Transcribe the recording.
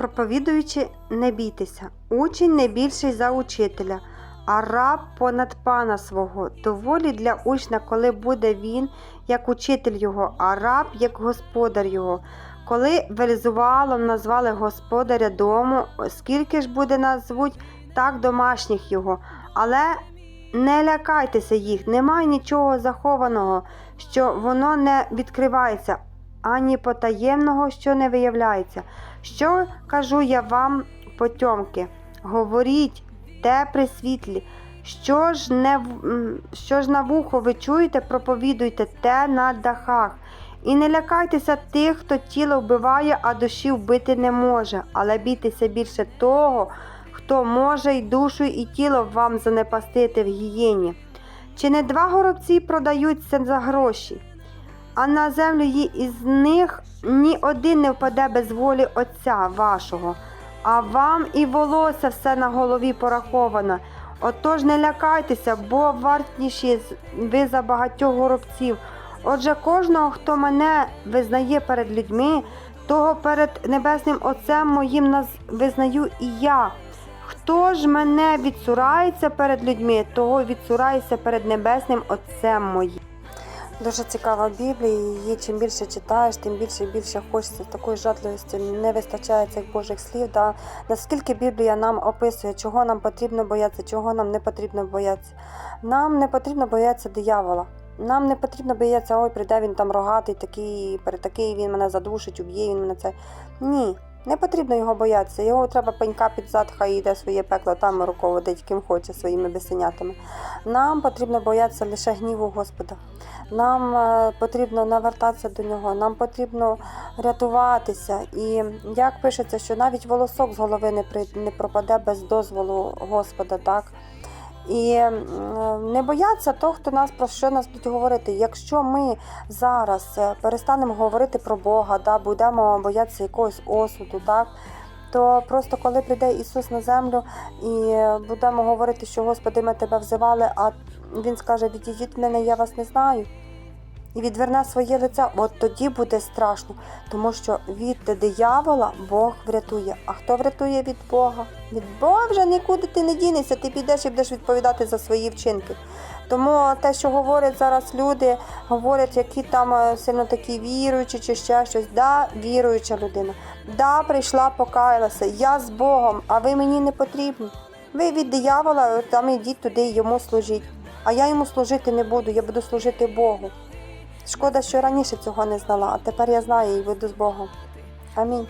проповідуючи, не бійтеся. Учень не більший за учителя, а раб понад пана свого. Доволі для учня, коли буде він як учитель його, а раб як господар його. Коли Велізувалом назвали господаря дому, скільки ж буде назвуть, так домашніх його. Але не лякайтеся їх, немає нічого захованого, що воно не відкривається, ані потаємного, що не виявляється. Що кажу я вам, потьомки? Говоріть те при світлі. Що ж, не, що ж на вухо ви чуєте, проповідуйте те на дахах. І не лякайтеся тих, хто тіло вбиває, а душі вбити не може, але бійтеся більше того, хто може й душу, і тіло вам занепастити в гієні. Чи не два горобці продаються за гроші? А на землю ї- із них ні один не впаде без волі Отця вашого, а вам і волосся все на голові пораховано. Отож не лякайтеся, бо вартніші ви за багатьох горобців. Отже, кожного, хто мене визнає перед людьми, того перед небесним Отцем моїм визнаю і я. Хто ж мене відсурається перед людьми, того відсурається перед небесним Отцем моїм. Дуже цікава Біблія, її чим більше читаєш, тим більше і більше хочеться такої жадливості. Не вистачає цих Божих слів. Да? Наскільки Біблія нам описує, чого нам потрібно боятися, чого нам не потрібно боятися. Нам не потрібно боятися диявола. Нам не потрібно боятися, ой, прийде він там рогатий, такий, такий він мене задушить, уб'є, він мене це. Ні, не потрібно його боятися. Його треба пенька під зад, хай йде своє пекло, там руководить ким хоче своїми бесенятами. Нам потрібно боятися лише гніву Господа. Нам е, потрібно навертатися до нього, нам потрібно рятуватися. І як пишеться, що навіть волосок з голови не пропаде без дозволу Господа, так? І не бояться того, хто нас про що нас будуть говорити. Якщо ми зараз е, перестанемо говорити про Бога, да, будемо боятися якогось осуду, так, то просто коли прийде Ісус на землю і будемо говорити, що Господи, ми тебе взивали, а Він скаже, відійдіть мене, я вас не знаю. І відверне своє лице, от тоді буде страшно, тому що від диявола Бог врятує. А хто врятує від Бога? Від Бога вже нікуди ти не дінешся, ти підеш і будеш відповідати за свої вчинки. Тому те, що говорять зараз люди, говорять, які там е, сильно такі віруючі чи ще щось. Да, віруюча людина. Да, прийшла, покаялася. Я з Богом, а ви мені не потрібні. Ви від диявола там ідіть туди йому служіть. А я йому служити не буду, я буду служити Богу. Шкода, що раніше цього не знала, а тепер я знаю і веду з Богом. Амінь.